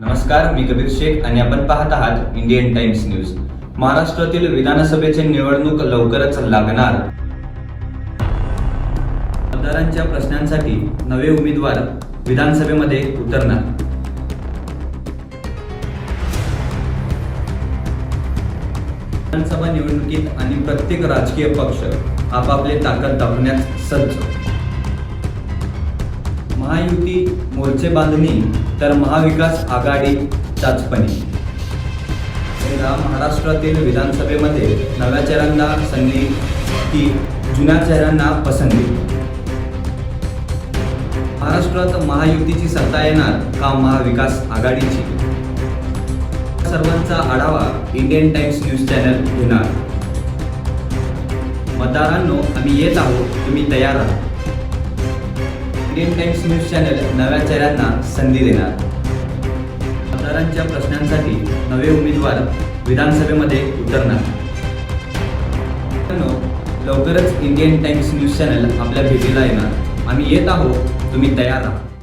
नमस्कार मी कबीर शेख आणि आपण पाहत आहात इंडियन टाइम्स न्यूज. महाराष्ट्रातील विधानसभेची निवडणूक लवकरच लागणार. मतदारांच्या प्रश्नांसाठी नवे उमेदवार विधानसभेमध्ये उतरणार. विधानसभा निवडणुकीत आणि प्रत्येक राजकीय पक्ष आपापले ताकद दाखवण्यात सज्ज. महायुती मोर्चे बांधणी तर महाविकास आघाडी चाचपणी. महाराष्ट्रातील विधानसभेमध्ये नव्या चेहऱ्यांना संधी की जुन्या चेहऱ्यांना पसंती. महाराष्ट्रात महायुतीची सत्ता येणार का महाविकास आघाडीची? सर्वांचा आढावा इंडियन टाइम्स न्यूज चॅनल घेणार. मतदारांनो आम्ही येत आहोत. तुम्ही तयार आहात. इंडियन टाइम्स न्यूज चॅनल नव्या चेहऱ्यांना संधी देणार. मतदारांच्या प्रश्नांसाठी नवे उमेदवार विधानसभेमध्ये उतरणार. लवकरच इंडियन टाइम्स न्यूज चॅनल आपल्या भेटीला येणार. आम्ही येत आहोत. तुम्ही तयार आहात.